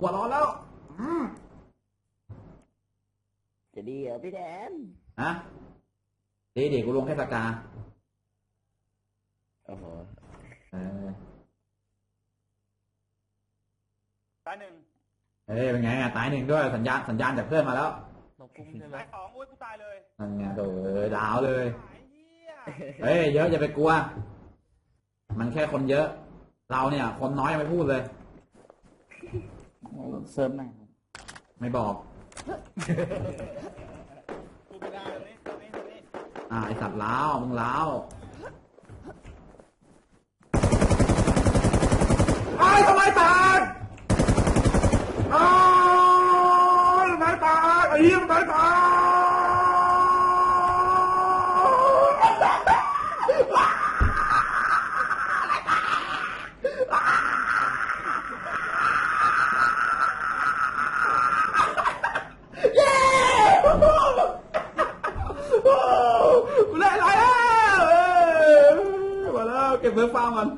หัวร้อนแล้ว อืมจะดีเหรอพี่แดนฮะดีดีกูลงแค่สกาโอ้โหเออตายหนึ่งเอ้ยเป็นไงอะตายหนึ่งด้วยสัญญาณสัญญาณจากเพื่อนมาแล้วนกกุ้งใช่ไหมตายสองอุ้ยกูตายเลยนั่นไงโดเออดาวเลยไอ้เหี้ยเฮ้ยเยอะอย่าไปกลัว มันแค่คนเยอะ เราเนี่ย คนน้อยยังไม่พูดเลย เซิร์ฟไหนครับไม่บอก กูไม่ได้ตรงนี้ตรงนี้ตรงนี้อ่าไอสัตว์ล้าวมึงล้าวไอ้ทำไมตากอ้าวทำไมตากไอ้เหี้ยทำไมตากกูได้อะไรแล้วเอ้ย เก็บเนื้อฟาร์มมัน